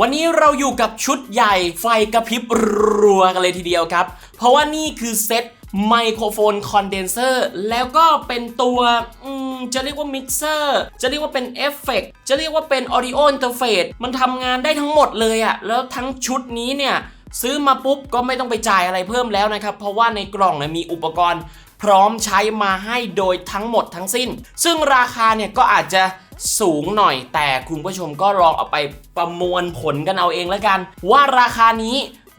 วันนี้เราอยู่กับชุดใหญ่ไฟกระพริบรัวกันเลยทีเดียวครับ เพราะว่านี่คือเซตไมโครโฟนคอนเดนเซอร์แล้วก็เป็นตัวจะเรียกว่ามิกเซอร์จะเรียกว่าเป็นเอฟเฟกจะเรียกว่าเป็น Audio Interface มันทำงานได้ทั้งหมดเลยอะแล้วทั้งชุดนี้เนี่ยซื้อมาปุ๊บก็ไม่ต้องไปจ่ายอะไรเพิ่มแล้วนะครับ เพราะว่าในกล่องเนี่ยมีอุปกรณ์พร้อมใช้มาให้โดยทั้งหมดทั้งสิ้น ซึ่งราคาเนี่ยก็อาจจะ สูงหน่อย แต่คุณผู้ชมก็ลองเอาไปประมวลผลกันเอาเองแล้วกัน ว่าราคานี้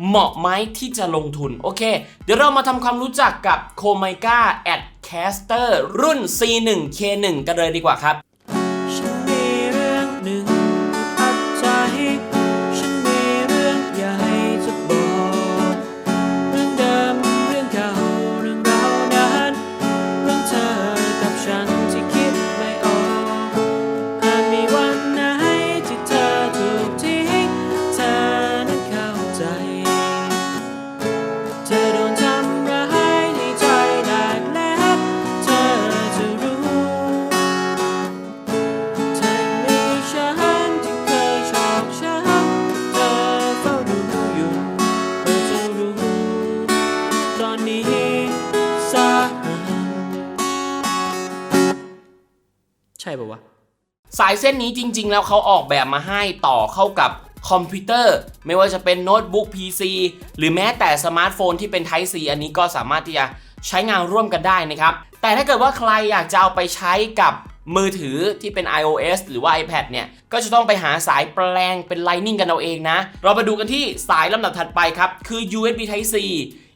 เหมาะไหมที่จะลงทุน โอเค เดี๋ยวเรามาทำความรู้จักกับ c o m i c a a d Caster รุ่น C1K1 กันเลยดีกว่าครับ นี้สักใช่ป่ะวะ สายเส้นนี้จริง ๆ แล้วเขาออกแบบมาให้ต่อเข้ากับคอมพิวเตอร์ ไม่ว่าจะเป็นโน้ตบุ๊ก PC หรือแม้แต่สมาร์ทโฟนที่เป็น Type C อันนี้ก็สามารถที่จะใช้งานร่วมกันได้นะครับ แต่ถ้าเกิดว่าใครอยากจะเอาไปใช้กับมือถือที่เป็น iOS หรือว่า iPad เนี่ย ก็จะต้องไปหาสายแปลงเป็น Lightning กันเอาเองนะ เรามาดูกันที่สายลำดับถัดไปครับ คือ USB Type C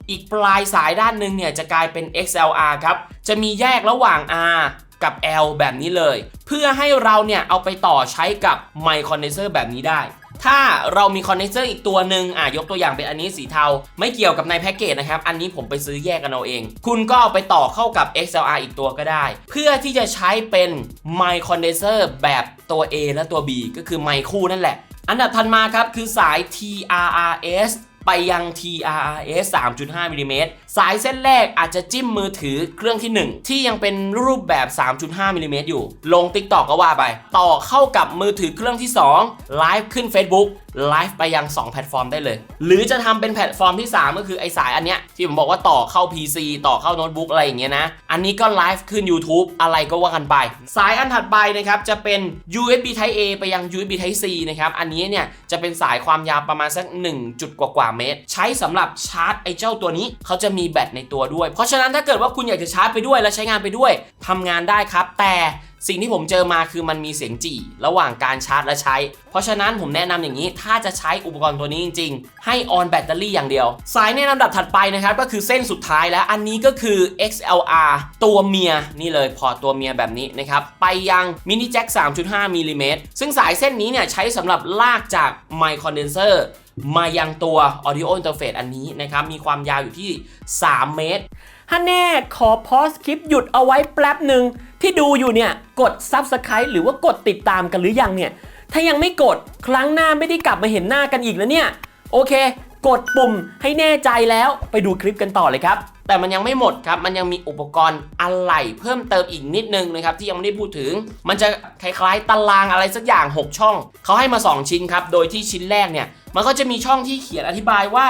อีกปลายสายด้านหนึ่งเนี่ยจะกลายเป็น XLR ครับ จะมีแยกระหว่าง R กับ L แบบนี้เลย เพื่อให้เราเนี่ยเอาไปต่อใช้กับไมค์คอนเดนเซอร์แบบนี้ได้ ถ้าเรามีคอนเดนเซอร์อีกตัวหนึ่งอะยกตัวอย่างเป็นอันนี้สีเทา ไม่เกี่ยวกับในแพ็กเกจนะครับ อันนี้ผมไปซื้อแยกกันเอาเอง คุณก็เอาไปต่อเข้ากับ XLR อีกตัวก็ได้ เพื่อที่จะใช้เป็นไมค์คอนเดนเซอร์แบบตัว A และตัว B ก็คือไมค์คู่นั่นแหละ อันดับถัดมาครับคือสาย TRRS ไปยัง TRRS 3.5มิลลิเมตรสายเส้นแรกอาจจะจิ้มมือถือเครื่องที่ 1 ที่ยังเป็นรูปแบบ 3.5มิลลิเมตรอยู่ ลง TikTok ก็ว่าไป ต่อเข้ากับมือถือเครื่องที่ 2 ไลฟ์ขึ้น Facebook ไลฟ์ไปยัง 2 แพลตฟอร์มได้เลย หรือจะทำเป็นแพลตฟอร์มที่ 3 ก็คือไอสายอันเนี้ยที่ผมบอกว่าต่อเข้า PC ต่อเข้าโน้ตบุ๊กอะไรอย่างเงี้ยนะ อันนี้ก็ไลฟ์ขึ้น YouTube อะไรก็ว่ากันไป สายอันถัดไปนะครับจะเป็น USB Type A ไปยัง USB Type C นะครับอันนี้เนี่ยจะเป็นสายความยาวประมาณสัก1จุดกว่าๆเมตร ใช้สำหรับชาร์จไอเจ้าตัวนี้เขาจะมีีแบตในตัวด้วย เพราะฉะนั้นถ้าเกิดว่าคุณอยากจะชาร์จไปด้วยและใช้งานไปด้วยทำงานได้ครับ แต่ สิ่งที่ผมเจอมาคือมันมีเสียงจี่ ระหว่างการชาร์จและใช้ เพราะฉะนั้นผมแนะนำอย่างนี้ ถ้าจะใช้อุปกรณ์ตัวนี้จริง ๆ ให้ออนแบตเตอรี่อย่างเดียว สายในลำดับถัดไปนะครับ ก็คือเส้นสุดท้ายแล้วอันนี้ก็คือ XLR ตัวเมียนี่เลยพอตัวเมียแบบนี้นะครับ ไปยังมินิแจ็ค3.5มิลลิเมตรซึ่งสายเส้นนี้เนี่ยใช้สำหรับลากจากไมค์คอนเดนเซอร์มายังตัว Audio Interface อันนี้นะครับ มีความยาวอยู่ที่ 3 เมตร ฮันแน่ขอพอสคลิปหยุดเอาไว้แป๊บหนึ่งที่ดูอยู่เนี่ยกด Subscribe หรือว่ากดติดตามกันหรือยังเนี่ย ถ้ายังไม่กดครั้งหน้าไม่ได้กลับมาเห็นหน้ากันอีกแล้วเนี่ย โอเค กดปุ่มให้แน่ใจแล้วไปดูคลิปกันต่อเลยครับ แต่มันยังไม่หมดครับ มันยังมีอุปกรณ์อะไหล่เพิ่มเติมอีกนิดนึงนะครับที่ยังไม่ได้พูดถึง มันจะคล้ายๆตารางอะไรสักอย่าง 6 ช่อง เขาให้มา 2 ชิ้นครับ โดยที่ชิ้นแรกเนี่ยมันก็จะมีช่องที่เขียนอธิบายว่า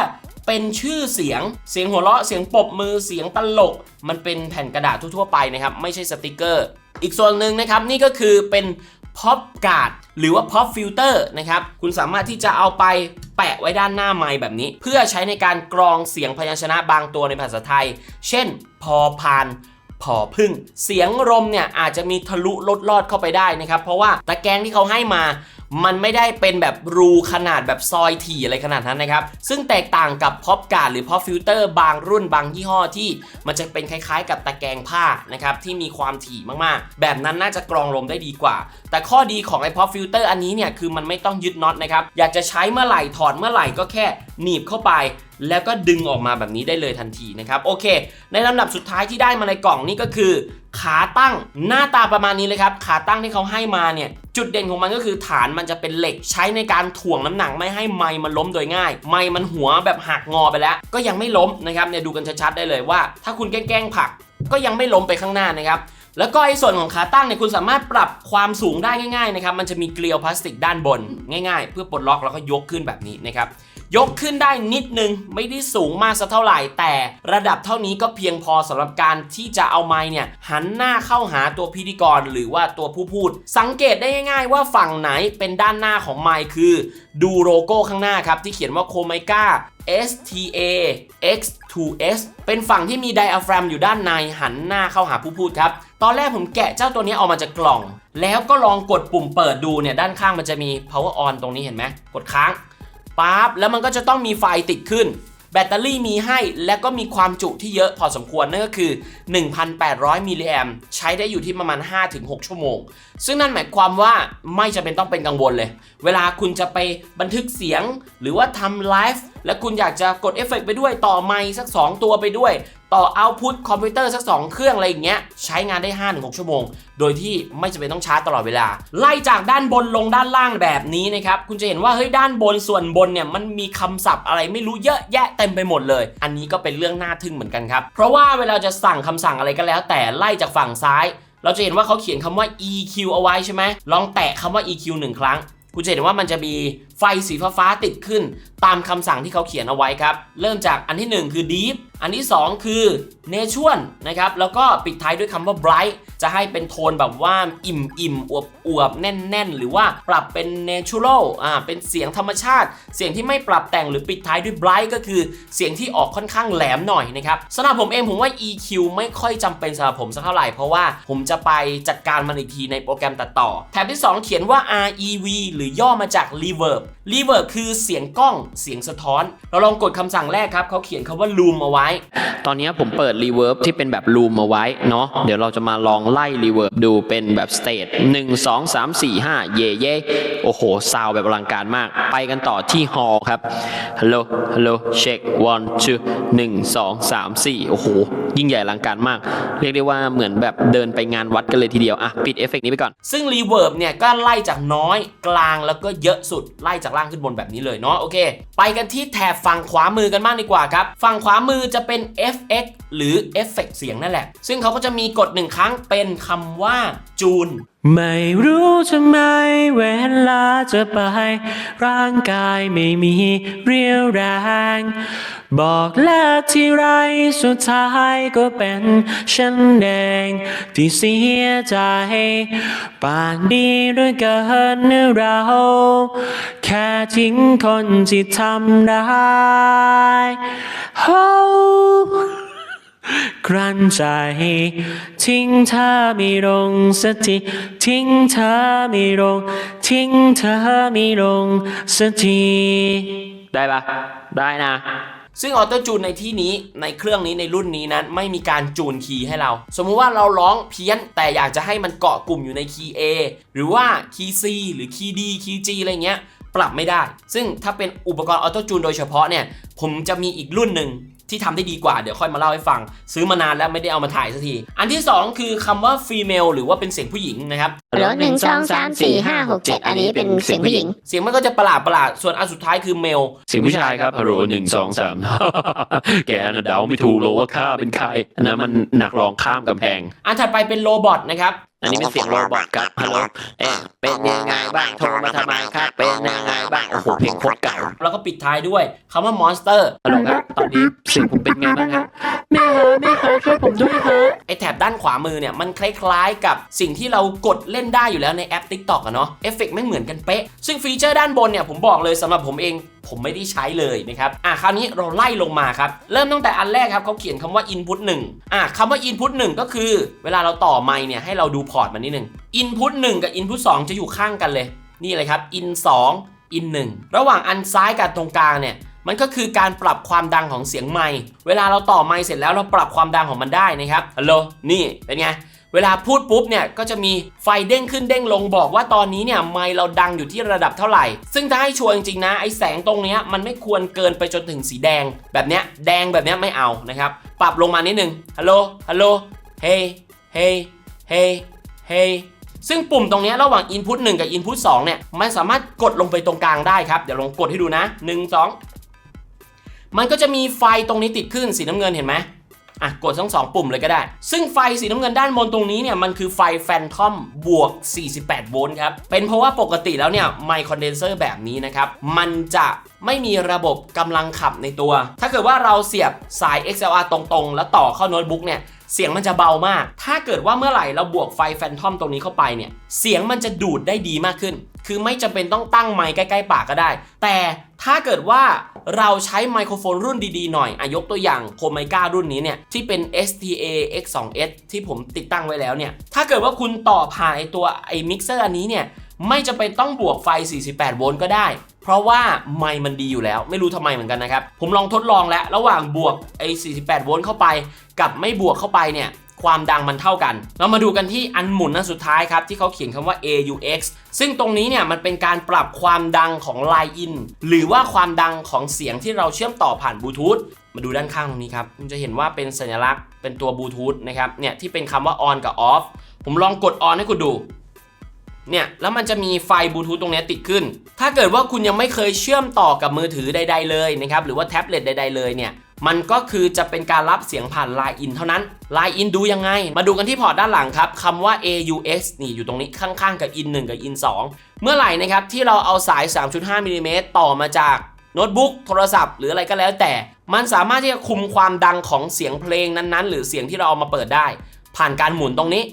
เป็นชื่อเสียง เสียงหัวเราะ เสียงปบมือ เสียงตลก มันเป็นแผ่นกระดาษทั่วๆไปนะครับ ไม่ใช่สติกเกอร์ อีกส่วนหนึ่งนะครับ นี่ก็คือเป็นพ็อปการ์ดหรือว่าพ็อปฟิลเตอร์นะครับ คุณสามารถที่จะเอาไปแปะไว้ด้านหน้าไมค์แบบนี้ เพื่อใช้ในการกรองเสียงพยัญชนะบางตัวในภาษาไทย เช่น พอพาน ผอพึ่ง เสียงลมเนี่ยอาจจะมีทะลุลดลอดเข้าไปได้นะครับ เพราะว่าตะแกรงที่เขาให้มามันไม่ได้เป็นแบบรูขนาดแบบซอยถี่อะไรขนาดนั้นนะครับ ซึ่งแตกต่างกับพ็อปการ์ดหรือพ็อปฟิลเตอร์บางรุ่นบางยี่ห้อที่มันจะเป็นคล้ายๆ กับตะแกรงผ้านะครับที่มีความถี่มากๆ แบบนั้นน่าจะกรองลมได้ดีกว่า แต่ข้อดีของไอพ็อปฟิลเตอร์อันนี้เนี่ยคือมันไม่ต้องยึดน็อตนะครับ อยากจะใช้เมื่อไหร่ถอดเมื่อไหร่ก็แค่หนีบเข้าไป แล้วก็ดึงออกมาแบบนี้ได้เลยทันทีนะครับโอเค ในลำดับสุดท้ายที่ได้มาในกล่องนี่ก็คือ ขาตั้งหน้าตาประมาณนี้เลยครับ ขาตั้งที่เขาให้มาเนี่ยจุดเด่นของมันก็คือฐานมันจะเป็นเหล็กใช้ในการถ่วงน้ำหนักไม่ให้ไม้มันล้มโดยง่าย ไม้มันหัวแบบหักงอไปแล้ว ก็ยังไม่ล้มนะครับเนี่ยดูกันชัดๆได้เลยว่า ถ้าคุณแกล้งผลักก็ยังไม่ล้มไปข้างหน้านะครับแล้วก็ไอ้ส่วนของขาตั้งเนี่ยคุณสามารถปรับความสูงได้ง่ายๆนะครับมันจะมีเกลียวพลาสติกด้านบนง่ายๆ เพื่อปลดล็อกแล้วก็ยกขึ้นแบบนี้นะครับ ยกขึ้นได้นิดนึง ไม่ได้สูงมากสักเท่าไหร่ แต่ระดับเท่านี้ก็เพียงพอสำหรับการที่จะเอาไม้เนี่ยหันหน้าเข้าหาตัวพิธีกรหรือว่าตัวผู้พูด สังเกตได้ง่าย ๆ ว่าฝั่งไหนเป็นด้านหน้าของไมค์คือ ดูโลโก้ข้างหน้าครับ ที่เขียนว่า Comica STA X2S เป็นฝั่งที่มีไดอะแฟรมอยู่ด้านในหันหน้าเข้าหาผู้พูดครับ ตอนแรกผมแกะเจ้าตัวนี้ออกมาจากกล่อง แล้วก็ลองกดปุ่มเปิดดูเนี่ยด้านข้างมันจะมี power on ตรงนี้เห็นไหมกดค้าง ปั๊บแล้วมันก็จะต้องมีไฟติดขึ้น แบตเตอรี่มีให้และก็มีความจุที่เยอะพอสมควรนั่นก็คือ 1,800 มิลลิแอมใช้ได้อยู่ที่ประมาณ 5-6 ชั่วโมง ซึ่งนั่นหมายความว่าไม่จำเป็นต้องเป็นกังวลเลย เวลาคุณจะไปบันทึกเสียงหรือว่าทำไลฟ์และคุณอยากจะกดเอฟเฟกต์ไปด้วยต่อไมค์สัก 2 ตัวไปด้วย ต่อเอาพุตคอมพิวเตอร์สัก 2 เครื่องอะไรอย่างเงี้ยใช้งานได้ 5-6 ชั่วโมง โดยที่ไม่จำเป็นต้องชาร์จตลอดเวลา ไล่จากด้านบนลงด้านล่างแบบนี้นะครับ คุณจะเห็นว่าเฮ้ยด้านบนส่วนบนเนี่ยมันมีคำศัพท์อะไรไม่รู้เยอะแยะเต็มไปหมดเลย อันนี้ก็เป็นเรื่องน่าทึ่งเหมือนกันครับเพราะว่าเวลาจะสั่งคำสั่งอะไรก็แล้ว แต่ไล่จากฝั่งซ้าย เราจะเห็นว่าเขาเขียนคำว่า EQ เอาไว้ใช่ไหมลองแตะคำว่า EQ หนึ่งครั้งคุณจะเห็นว่ามันจะมี ไฟสีฟ้าติดขึ้น ตามคำสั่งที่เขาเขียนเอาไว้ครับ เริ่มจากอันที่ 1 คือ deep อันที่ 2 คือ natural นะครับ แล้วก็ปิดท้ายด้วยคำว่า bright จะให้เป็นโทนแบบว่าอิ่มอิ่มอวบอวบแน่นแน่นหรือว่าปรับเป็น natural อ่าเป็นเสียงธรรมชาติ เสียงที่ไม่ปรับแต่งหรือปิดท้ายด้วย bright ก็คือเสียงที่ออกค่อนข้างแหลมหน่อยนะครับสำหรับผมเองผมว่า EQ ไม่ค่อยจำเป็นสำหรับผมสักเท่าไหร่ เพราะว่าผมจะไปจัดการมันอีกทีในโปรแกรมตัดต่อ แถบที่ 2 เขียนว่า REV หรือย่อมาจาก reverb reverb คือเสียงกล้องเสียงสะท้อน เราลองกดคำสั่งแรกครับเขาเขียนคาว่า loom เอาไว้ ตอนนี้ผมเปิด reverb ที่เป็นแบบ loom เอาไว้เนาะเดี๋ยวเราจะมาลองไล่ reverb ดูเป็นแบบ state 1 2 3 4 5เย่เย่โอ้โหซาวแบบอลังการมาก ไปกันต่อที่ hall ครับ hello hello check one two 1 2 3 4โอ้โห ยิ่งใหญ่อลังการมาก เรียกได้ว่าเหมือนแบบเดินไปงานวัดกันเลยทีเดียวอะปิดเอฟเฟกต์นี้ไปก่อน ซึ่ง reverb เนี่ยก็ไล่จากน้อยกลางแล้วก็เยอะสุดไล่จากล่างขึ้นบนแบบนี้เลยเนาะโอเค ไปกันที่แถบฝั่งขวามือกันบ้างดีกว่าครับ ฝั่งขวามือจะเป็น FX หรือเอฟเฟกต์เสียงนั่นแหละ ซึ่งเขาก็จะมีกดหนึ่งครั้งเป็นคำว่า จูน ไม่รู้ทำไมเวลาจะไป ร่างกายไม่มีเรียวแรง บอกเลิกที่ไรสุดท้ายก็เป็นฉันเองที่เสียใจป่านนี้ด้วยเกินเรา แค่ทิ้งคนที่ทำได้โอ้ กลั้นใจทิ้งเธอไม่ลงสักทีทิ้งเธอไม่ลง ทิ้งเธอไม่ลงสักทีได้ปะได้นะ ซึ่งออโต้จูนในที่นี้ในเครื่องนี้ในรุ่นนี้นั้นไม่มีการจูนคีย์ให้เรา สมมุติว่าเราร้องเพี้ยนแต่อยากจะให้มันเกาะกลุ่มอยู่ในคีย์ A หรือว่าคีย์ C หรือคีย์ D คีย์ G อะไรเงี้ยปรับไม่ได้ ซึ่งถ้าเป็นอุปกรณ์ออโต้จูนโดยเฉพาะเนี่ย ผมจะมีอีกรุ่นหนึ่ง ที่ทำได้ดีกว่าเดี๋ยวค่อยมาเล่าให้ฟัง ซื้อมานานแล้วไม่ได้เอามาถ่ายสักที อันที่ 2 คือคำว่า female หรือว่าเป็นเสียงผู้หญิงนะครับเหลือหนึ่งสองสามสี่ห้าหกเจ็ดอันนี้เป็นเสียงผู้หญิง เสียงมันก็จะประหลาดประหลาดส่วนอันสุดท้ายคือ male เสียงผู้ชายครับฮัลโหลหนึ่งสองสามแกน่ะเดาไม่ถูกหรอกว่าข้าเป็นใครอันนั้นมันหนักร้องข้ามกำแพง อันถัดไปเป็นโรบอทนะครับ อันนี้เป็นเสียงโรบอทครับฮัลโหลเอ๊ะเป็นยังไงบ้างโทรมาทำไมครับเป็นยังไงบ้างโอ้โหเพลงโคตรเก่าแล้วก็ปิดท้ายด้วยคำว่า monster ฮัลโหลครับตอนนี้เสียงผมเป็นไงบ้างครับแม่ฮะแม่ฮะช่วยผมด้วยฮะไอแถบด้านขวามือเนี่ยมันคล้ายๆกับสิ่งที่เรากดเล่นได้อยู่แล้วในแอป TikTok อะเนาะเอฟเฟกต์ไม่เหมือนกันเป๊ะซึ่งฟีเจอร์ด้านบนเนี่ยผมบอกเลยสำหรับผมเองผมไม่ได้ใช้เลยนะครับอะคราวนี้เราไล่ลงมาครับ เริ่มตั้งแต่อันแรกครับเขาเขียนคำว่า input 1อะคำว่า input 1 ก็คือ เวลาเราต่อไมค์เนี่ยให้เราดูพอร์ตมันนิดนึง input 1 กับ input 2 จะอยู่ข้างกันเลย นี่เลยครับ in 2 in 1 ระหว่างอันซ้ายกับตรงกลางเนี่ยมันก็คือการปรับความดังของเสียงไมค์เวลาเราต่อไมค์เสร็จแล้วเราปรับความดังของมันได้นะครับฮัลโหลนี่เป็นไง เวลาพูดปุ๊บเนี่ยก็จะมีไฟเด้งขึ้นเด้งลงบอกว่าตอนนี้เนี่ยไมค์เราดังอยู่ที่ระดับเท่าไหร่ ซึ่งถ้าให้ชัวร์จริงๆนะไอแสงตรงเนี้ยมันไม่ควรเกินไปจนถึงสีแดง แบบเนี้ยแดงแบบเนี้ยไม่เอานะครับ ปรับลงมานิดนึงฮัลโหลฮัลโหลเฮ้เฮ้เฮ้เฮ้ซึ่งปุ่มตรงเนี้ยระหว่าง Input 1 กับ Input 2 เนี่ย มันสามารถกดลงไปตรงกลางได้ครับ เดี๋ยวลองกดให้ดูนะ 1 2 มันก็จะมีไฟตรงนี้ติดขึ้นสีน้ำเงินเห็นไหม อะกดทั้งสองปุ่มเลยก็ได้ ซึ่งไฟสีน้ำเงินด้านบนตรงนี้เนี่ยมันคือไฟแฟนทอมบวก 48 โวลต์ครับ เป็นเพราะว่าปกติแล้วเนี่ยไมค์คอนเดนเซอร์แบบนี้นะครับ มันจะไม่มีระบบกำลังขับในตัว ถ้าเกิดว่าเราเสียบสาย XLR ตรงๆ แล้วต่อเข้าโน้ตบุ๊กเนี่ยเสียงมันจะเบามาก ถ้าเกิดว่าเมื่อไหร่เราบวกไฟแฟนทอมตรงนี้เข้าไปเนี่ย เสียงมันจะดูดได้ดีมากขึ้น คือไม่จำเป็นต้องตั้งไมค์ใกล้ๆปากก็ได้ แต่ถ้าเกิดว่าเราใช้ไมโครโฟนรุ่นดีๆหน่อยอายกตัวอย่างโคไมก้ารุ่นนี้เนี่ย ที่เป็น STA X2S ที่ผมติดตั้งไว้แล้วเนี่ย ถ้าเกิดว่าคุณต่อผ่านไอตัวไอมิกเซอร์อันนี้เนี่ย ไม่จำเป็นต้องบวกไฟ 48 โวลต์ก็ได้เพราะว่าไมค์มันดีอยู่แล้วไม่รู้ทำไมเหมือนกันนะครับ ผมลองทดลองแล้ว ระหว่างบวกไอ้48 โวลต์เข้าไป กับไม่บวกเข้าไปเนี่ย ความดังมันเท่ากัน เรามาดูกันที่อันหมุนอันสุดท้ายครับ ที่เขาเขียนคำว่า AUX ซึ่งตรงนี้เนี่ยมันเป็นการปรับความดังของ Line in หรือว่าความดังของเสียงที่เราเชื่อมต่อผ่านบลูทูธมาดูด้านข้างตรงนี้ครับคุณจะเห็นว่าเป็นสัญลักษณ์เป็นตัวบลูทูธนะครับเนี่ยที่เป็นคำว่า on กับ off ผมลองกด on ให้คุณดูเนี่ยแล้วมันจะมีไฟบลูทูธตรงนี้ติดขึ้น ถ้าเกิดว่าคุณยังไม่เคยเชื่อมต่อกับมือถือใด ๆ เลยนะครับหรือว่าแท็บเล็ตใด ๆ เลยเนี่ย มันก็คือจะเป็นการรับเสียงผ่าน Line in เท่านั้น Line in ดูยังไง มาดูกันที่พอร์ตด้านหลังครับคำว่า AUX นี่อยู่ตรงนี้ข้างๆกับ in 1 กับ in 2 เมื่อไหร่นะครับที่เราเอาสาย 3.5มิลลิเมตรต่อมาจากโน้ตบุ๊กโทรศัพท์หรืออะไรก็แล้วแต่ มันสามารถที่จะคุมความดังของเสียงเพลงนั้นๆ หรือเสียงที่เราเอามาเปิดได้ ผ่านการหมุนตรงนี้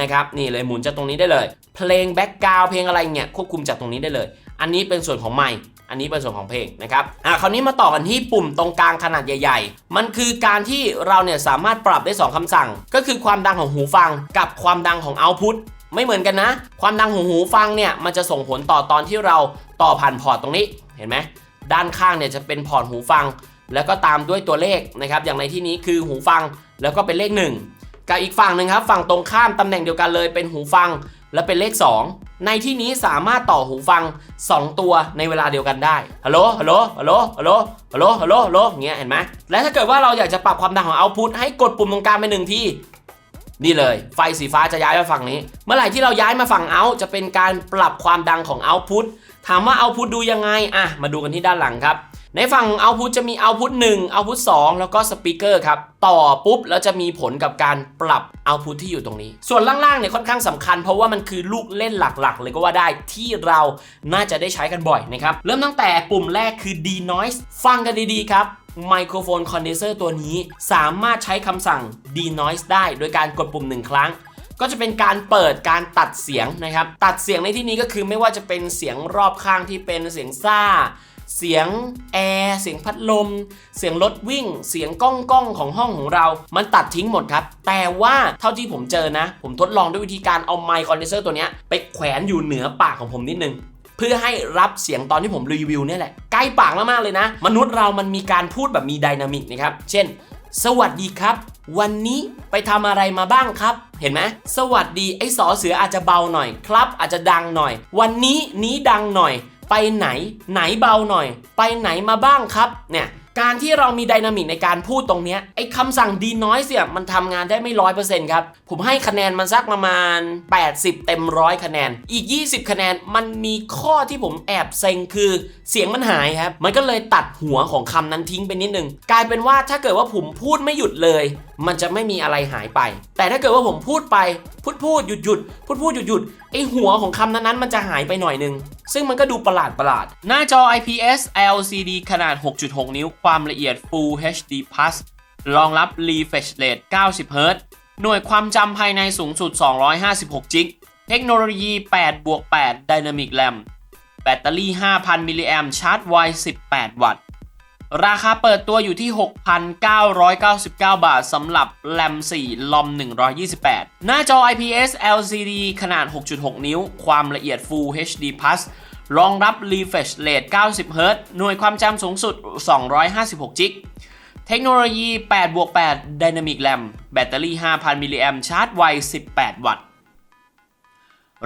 นะครับนี่เลยหมุนจากตรงนี้ได้เลย เพลงแบ็กกราวเพลงอะไรเงี้ยควบคุมจากตรงนี้ได้เลย อันนี้เป็นส่วนของไมค์ อันนี้เป็นส่วนของเพลงนะครับอะคราวนี้มาต่อกันที่ปุ่มตรงกลางขนาดใหญ่ ๆ มันคือการที่เราเนี่ยสามารถปรับได้ 2คำสั่ง ก็คือความดังของหูฟังกับความดังของเอาพุตไม่เหมือนกันนะ ความดังของหูฟังเนี่ยมันจะส่งผลต่อตอนที่เราต่อผ่านพอร์ตตรงนี้เห็นไหมด้านข้างเนี่ยจะเป็นพอร์ตหูฟัง แล้วก็ตามด้วยตัวเลขนะครับอย่างในที่นี้คือหูฟังแล้วก็เป็นเลขหนึ่งกับอีกฝั่งหนึ่งครับฝั่งตรงข้ามตำแหน่งเดียวกันเลยเป็นหูฟังและเป็นเลข 2 ในที่นี้สามารถต่อหูฟัง 2 ตัวในเวลาเดียวกันได้ ฮัลโหล ฮัลโหล ฮัลโหล ฮัลโหล ฮัลโหล ฮัลโหลฮัลโหลเงี้ยเห็นไหม และถ้าเกิดว่าเราอยากจะปรับความดังของเอาพุตให้กดปุ่มตรงกลางไปหนึ่งที นี่เลย ไฟสีฟ้าจะย้ายมาฝั่งนี้ เมื่อไหร่ที่เราย้ายมาฝั่งเอาจะเป็นการปรับความดังของเอาพุตถามว่าเอาพุตดูยังไง อะ มาดูกันที่ด้านหลังครับ ในฝั่งเอาพุตจะมีเอาพุต1เอาพุต2แล้วก็สปีกเกอร์ครับ ต่อปุ๊บแล้วจะมีผลกับการปรับเอาพุตที่อยู่ตรงนี้ ส่วนล่างๆเนี่ยค่อนข้างสำคัญ เพราะว่ามันคือลูกเล่นหลักๆ เลยก็ว่าได้ที่เราน่าจะได้ใช้กันบ่อยนะครับ เริ่มตั้งแต่ปุ่มแรกคือ D noise ฟังกันดีๆครับไมโครโฟนคอนเดนเซอร์ตัวนี้สามารถใช้คำสั่ง D noise ได้ โดยการกดปุ่มหนึ่งครั้ง ก็จะเป็นการเปิดการตัดเสียงนะครับ ตัดเสียงในที่นี้ก็คือไม่ว่าจะเป็นเสียงรอบข้างที่เป็นเสียงซ่า เสียงแอร์เสียงพัดลม เสียงรถวิ่ง เสียงก้องก้องของห้องของเรา มันตัดทิ้งหมดครับ แต่ว่าเท่าที่ผมเจอนะ ผมทดลองด้วยวิธีการเอาไมค์คอนเดนเซอร์ตัวนี้ไปแขวนอยู่เหนือปากของผมนิดนึงเพื่อให้รับเสียงตอนที่ผมรีวิวเนี่ยแหละ ใกล้ปากมากๆเลยนะ มนุษย์เรามันมีการพูดแบบมีไดนามิกนะครับ เช่น สวัสดีครับ วันนี้ไปทำอะไรมาบ้างครับ เห็นไหมสวัสดีไอ้สอเสืออาจจะเบาหน่อยครับ อาจจะดังหน่อย วันนี้นี้ดังหน่อย ไปไหนไหนเบาหน่อย ไปไหนมาบ้างครับเนี่ย การที่เรามีไดนามิกในการพูดตรงเนี้ยไอ้คำสั่งดีน้อยเสียมันทำงานได้ไม่ร้อยเปอร์เซ็นต์ครับ ผมให้คะแนนมันสักประมาณ 80 เต็มร้อยคะแนน อีก 20 คะแนนมันมีข้อที่ผมแอบเซ็งคือเสียงมันหายครับ มันก็เลยตัดหัวของคำนั้นทิ้งไปนิดนึง กลายเป็นว่าถ้าเกิดว่าผมพูดไม่หยุดเลย มันจะไม่มีอะไรหายไป แต่ถ้าเกิดว่าผมพูดไป พูดพูดหยุดหยุดพูดพูดหยุดหยุดไอหัวของคำนั้นๆมันจะหายไปหน่อยนึง ซึ่งมันก็ดูประหลาดประหลาด หน้าจอ IPS LCD ขนาด 6.6 นิ้วความละเอียด Full HD Plus รองรับ refresh rate 90 Hz หน่วยความจำภายในสูงสุด 256 จิก เทคโนโลยี 8 บวก 8 Dynamic RAM แบตเตอรี่ 5,000 มิลลิแอมชาร์จไว 18 วัตต์ ราคาเปิดตัวอยู่ที่ 6,999 บาทสำหรับแรม4ลอม128 หน้าจอ IPS LCD ขนาด 6.6 นิ้ว ความละเอียด Full HD Plus รองรับ refresh rate 90 Hz หน่วยความจำสูงสุด 256จิก เทคโนโลยี 8 บวก 8 Dynamic RAM แบตเตอรี่ 5,000 มิลลิแอมชาร์จไว 18 วัตต์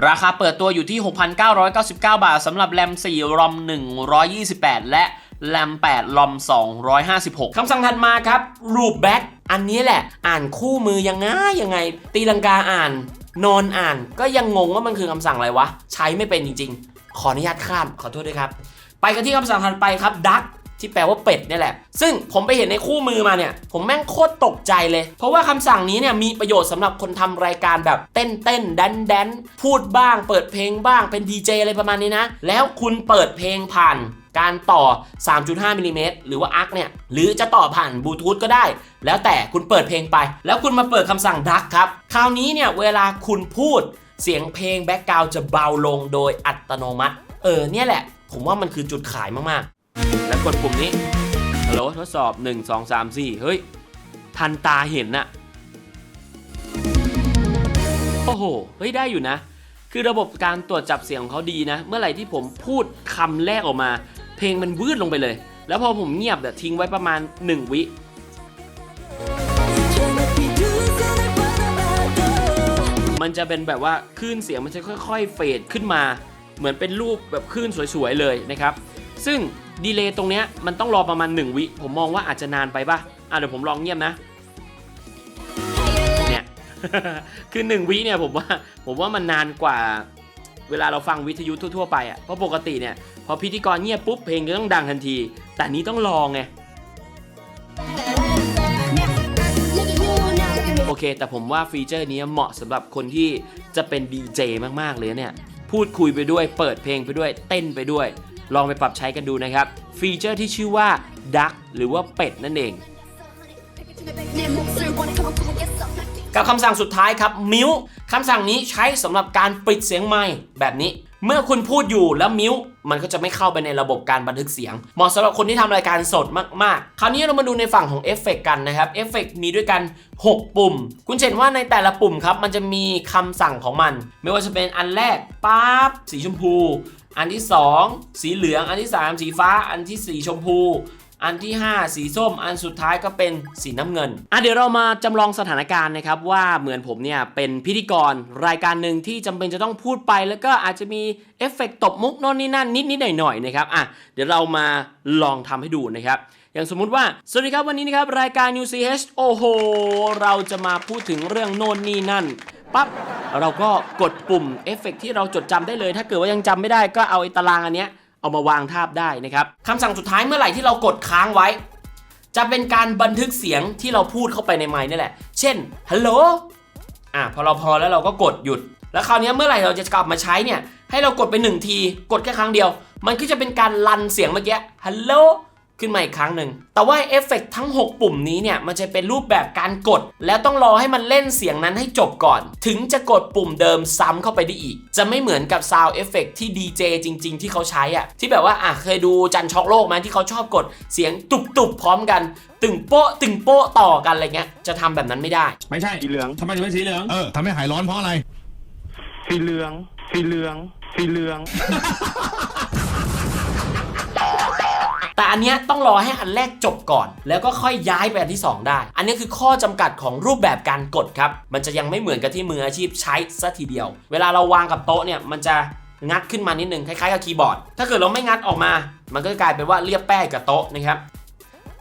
ราคาเปิดตัวอยู่ที่ 6,999 บาทสำหรับแรม4รอม128 และแรม8รอม256 คำสั่งถัดมาครับ Loop Back อันนี้แหละ อ่านคู่มือยังไงยังไง ตีลังกาอ่าน นอนอ่าน ก็ยังงงว่ามันคือคำสั่งอะไรวะ ใช้ไม่เป็นจริงๆ ขออนุญาตข้ามขอโทษด้วยครับ ไปกันที่คำสั่งถัดไปครับ Duck ที่แปลว่าเป็ดเนี่ยแหละ ซึ่งผมไปเห็นในคู่มือมาเนี่ย ผมแม่งโคตรตกใจเลย เพราะว่าคำสั่งนี้เนี่ยมีประโยชน์สำหรับคนทำรายการแบบเต้นเต้นแดนแดนพูดบ้าง เปิดเพลงบ้างเป็นดีเจอะไรประมาณนี้นะ แล้วคุณเปิดเพลงผ่านการต่อ 3.5มิลลิเมตรหรือว่าอาร์คเนี่ย หรือจะต่อผ่านบลูทูธก็ได้ แล้วแต่คุณเปิดเพลงไป แล้วคุณมาเปิดคำสั่งดักครับ คราวนี้เนี่ย เวลาคุณพูด เสียงเพลงแบ็กกราวจะเบาลงโดยอัตโนมัติ เออเนี่ยแหละ ผมว่ามันคือจุดขายมากๆ แล้วกดปุ่มนี้ฮัลโหลทดสอบ 1 2 3 4 เฮ้ย ทันตาเห็นน่ะ โอ้โห เฮ้ย ได้อยู่นะ คือระบบการตรวจจับเสียงของเขาดีนะ เมื่อไหร่ที่ผมพูดคำแรกออกมา เพลงมันวืดลงไปเลย แล้วพอผมเงียบเดี๋ยวทิ้งไว้ประมาณ 1 วิ มันจะเป็นแบบว่าคลื่นเสียงมันจะค่อย ๆ เฟดขึ้นมา เหมือนเป็นรูปแบบคลื่นสวยๆเลยนะครับ ซึ่งดีเลย์ตรงเนี้ยมันต้องรอประมาณ 1 วิ ผมมองว่าอาจจะนานไปปะอะเดี๋ยวผมลองเงียบนะ เนี่ย คือ 1 วิเนี่ยผมว่าผมว่ามันนานกว่าเวลาเราฟังวิทยุทั่วๆไปอะ เพราะปกติเนี่ยพอพิธีกรเงียบปุ๊บเพลงก็ต้องดังทันที แต่นี้ต้องรอไง เคแต่ผมว่าฟีเจอร์นี้เหมาะสำหรับคนที่จะเป็นดีเจมากๆเลยเนี่ยพูดคุยไปด้วยเปิดเพลงไปด้วยเต้นไปด้วย ลองไปปรับใช้กันดูนะครับ ฟีเจอร์ที่ชื่อว่า Duck หรือว่าเป็ดนั่นเองกับคำสั่งสุดท้ายครับมิวคำสั่งนี้ใช้สำหรับการปิดเสียงไมค์แบบนี้ เมื่อคุณพูดอยู่แล้วมิว มันก็จะไม่เข้าไปในระบบการบันทึกเสียง เหมาะสำหรับคนที่ทำรายการสดมากๆ คราวนี้เรามาดูในฝั่งของเอฟเฟกกันนะครับเอฟเฟกมีด้วยกัน 6 ปุ่ม คุณเห็นว่าในแต่ละปุ่มครับ มันจะมีคำสั่งของมัน ไม่ว่าจะเป็นอันแรกปั๊บสีชมพู อันที่ 2 สีเหลือง อันที่ 3 สีฟ้า อันทีสี่4 ชมพู อันที่ 5 สีส้ม อันสุดท้ายก็เป็นสีน้ำเงิน อะเดี๋ยวเรามาจำลองสถานการณ์นะครับว่าเหมือนผมเนี่ยเป็นพิธีกรรายการหนึ่งที่จำเป็นจะต้องพูดไป แล้วก็อาจจะมีเอฟเฟกต์ตบมุกโน่นนี่นั่นนิดนิดหน่อยหน่อยนะครับ อะเดี๋ยวเรามาลองทำให้ดูนะครับ อย่างสมมุติว่า สวัสดีครับวันนี้นะครับ รายการ UCH โอ้โห เราจะมาพูดถึงเรื่องโน่นนี่นั่นปั๊บเราก็กดปุ่มเอฟเฟกต์ที่เราจดจำได้เลย ถ้าเกิดว่ายังจำไม่ได้ก็เอาไอ้ตารางอันเนี้ย เอามาวางทาบได้นะครับคำสั่งสุดท้ายเมื่อไหร่ที่เรากดค้างไว้ จะเป็นการบันทึกเสียงที่เราพูดเข้าไปในไมค์นี่แหละ เช่นฮัลโหลอะพอเราพอแล้วเราก็กดหยุด แล้วคราวนี้เมื่อไหร่เราจะกลับมาใช้เนี่ยให้เรากดไปหนึ่งที กดแค่ครั้งเดียว มันก็จะเป็นการลันเสียงเมื่อกี้ฮัลโหล ขึ้นมาอีกครั้งหนึ่ง แต่ว่าเอฟเฟกต์ทั้ง 6 ปุ่มนี้เนี่ย มันจะเป็นรูปแบบการกด แล้วต้องรอให้มันเล่นเสียงนั้นให้จบก่อน ถึงจะกดปุ่มเดิมซ้ำเข้าไปได้อีก จะไม่เหมือนกับซาวเอฟเฟกที่ดีเจจริง ๆ ที่เขาใช้อะที่แบบว่าอะเคยดูจันช็อกโลกไหมที่เขาชอบกดเสียงตุบๆพร้อมกัน ตึงโป๊ะตึงโป๊ะต่อกันอะไรเงี้ย จะทำแบบนั้นไม่ได้ ไม่ใช่สีเหลืองทำไมถึงเป็นสีเหลืองเออทำให้หายร้อนเพราะอะไรสีเหลืองสีเหลืองสีเหลืองแต่ อันเนี้ยต้องรอให้อันแรกจบก่อน แล้วก็ค่อยย้ายไปอันที่ 2 ได้ อันนี้คือข้อจำกัดของรูปแบบการกดครับ มันจะยังไม่เหมือนกับที่มืออาชีพใช้ซะทีเดียว เวลาเราวางกับโต๊ะเนี่ยมันจะงัดขึ้นมานิดนึงคล้ายๆกับคีย์บอร์ด ถ้าเกิดเราไม่งัดออกมา มันก็จะกลายเป็นว่าเรียบแป้งกับโต๊ะนะครับ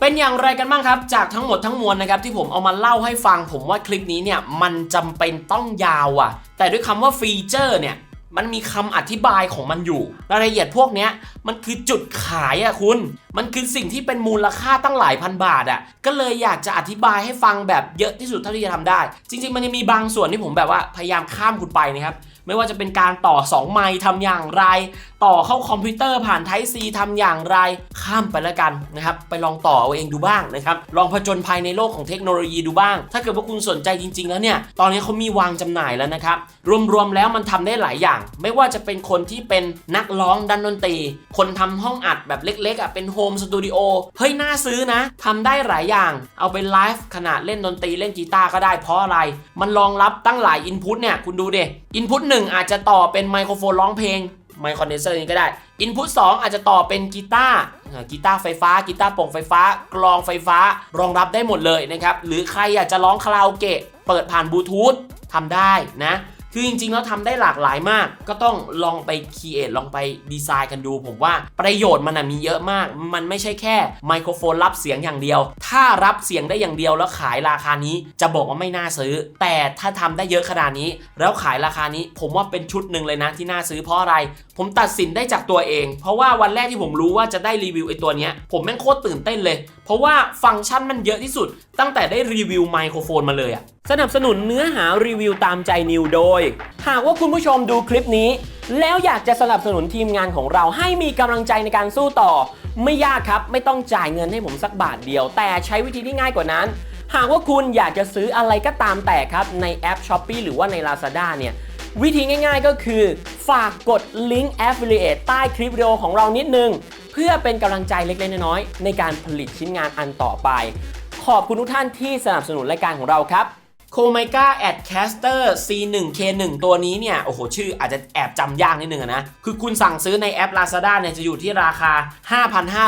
เป็นอย่างไรกันบ้างครับ จากทั้งหมดทั้งมวลนะครับที่ผมเอามาเล่าให้ฟังผมว่าคลิปนี้เนี่ยมันจำเป็นต้องยาวอะ แต่ด้วยคำว่าฟีเจอร์เนี่ย มันมีคำอธิบายของมันอยู่ รายละเอียดพวกเนี้ยมันคือจุดขายอะคุณ มันคือสิ่งที่เป็นมูลค่าตั้งหลายพันบาทอะก็เลยอยากจะอธิบายให้ฟังแบบเยอะที่สุดเท่าที่จะทำได้ จริง ๆ มันยังมีบางส่วนที่ผมแบบว่าพยายามข้ามคุณไปนะครับ ไม่ว่าจะเป็นการต่อ 2 ไม้ทำอย่างไร ต่อเข้าคอมพิวเตอร์ผ่าน Type C ทำอย่างไรข้ามไปแล้วกันนะครับ ไปลองต่อเอาเองดูบ้างนะครับ ลองผจญภัยในโลกของเทคโนโลยีดูบ้าง ถ้าเกิดว่าคุณสนใจจริง ๆ แล้วเนี่ย ตอนนี้เขามีวางจำหน่ายแล้วนะครับ รวมๆแล้วมันทำได้หลายอย่าง ไม่ว่าจะเป็นคนที่เป็นนักร้องดันดนตรี คนทำห้องอัดแบบเล็กๆอะเป็นโฮมสตูดิโอเฮ้ยน่าซื้อนะทำได้หลายอย่าง เอาไปไลฟ์ขนาดเล่นดนตรีเล่นกีตาร์ก็ได้เพราะอะไร มันรองรับตั้งหลายอินพุตเนี่ยคุณดูเดอินพุตหนึ่งอาจจะต่อเป็นไมโครโฟนร้องเพลง ไมค์คอนเดนเซอร์นี้ก็ได้อินพุต2อาจจะต่อเป็นกีตาร์กีตาร์ไฟฟ้า กีตาร์ป่งไฟฟ้ากลองไฟฟ้ารองรับได้หมดเลยนะครับ หรือใครอยากจะร้องคาราโอเกะเปิดผ่านบลูทูธทำได้นะคือจริงๆแล้วทำได้หลากหลายมาก ก็ต้องลองไปคีเอทลองไปดีไซน์กันดู ผมว่าประโยชน์มันมีเยอะมาก มันไม่ใช่แค่ไมโครโฟนรับเสียงอย่างเดียว ถ้ารับเสียงได้อย่างเดียวแล้วขายราคานี้จะบอกว่าไม่น่าซื้อ แต่ถ้าทำได้เยอะขนาดนี้ แล้วขายราคานี้ผมว่าเป็นชุดหนึ่งเลยนะที่น่าซื้อเพราะอะไรผมตัดสินได้จากตัวเอง เพราะว่าวันแรกที่ผมรู้ว่าจะได้รีวิวไอตัวเนี้ย ผมแม่งโคตรตื่นเต้นเลย เพราะว่าฟังก์ชันมันเยอะที่สุด ตั้งแต่ได้รีวิวไมโครโฟนมาเลยอะสนับสนุนเนื้อหารีวิวตามใจนิวโดย หากว่าคุณผู้ชมดูคลิปนี้ แล้วอยากจะสนับสนุนทีมงานของเราให้มีกำลังใจในการสู้ต่อ ไม่ยากครับ ไม่ต้องจ่ายเงินให้ผมสักบาทเดียว แต่ใช้วิธีที่ง่ายกว่านั้น หากว่าคุณอยากจะซื้ออะไรก็ตามแต่ครับในแอป s h o p e e หรือว่าใน Lazada เนี่ย วิธีง่ายๆก็คือฝากกดลิงก์ Affiliate ใต้คลิปวิดีโอของเรานิดนึง เพื่อเป็นกำลังใจเล็กๆน้อยๆในการผลิตชิ้นงานอันต่อไป ขอบคุณทุกท่านที่สนับสนุนรายการของเราครับ โคไมกาแอดแคสเตอร์ C1K1 ตัวนี้เนี่ย โอ้โห ชื่ออาจจะแอบจำยากนิดนึงนะ คือคุณสั่งซื้อในแอป Lazada เนี่ย จะอยู่ที่ราคา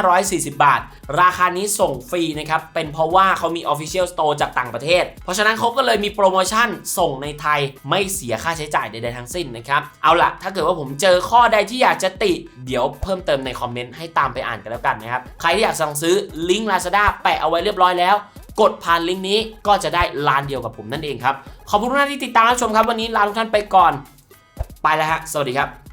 5,540 บาท ราคานี้ส่งฟรีนะครับ เป็นเพราะว่าเขามี Official Store จากต่างประเทศ เพราะฉะนั้นเขาก็เลยมีโปรโมชั่นส่งในไทยไม่เสียค่าใช้จ่ายใดๆทั้งสิ้นนะครับ เอาล่ะ ถ้าเกิดว่าผมเจอข้อใดที่อยากจะติ เดี๋ยวเพิ่มเติมในคอมเมนต์ให้ตามไปอ่านกันแล้วกันนะครับ ใครที่อยากสั่งซื้อลิงก์ Lazada แปะเอาไว้เรียบร้อยแล้ว กดผ่านลิงก์นี้ก็จะได้ล้านเดียวกับผมนั่นเองครับ ขอบคุณทุกท่านที่ติดตามรับชมครับ วันนี้ลาทุกท่านไปก่อน ไปแล้วฮะ สวัสดีครับ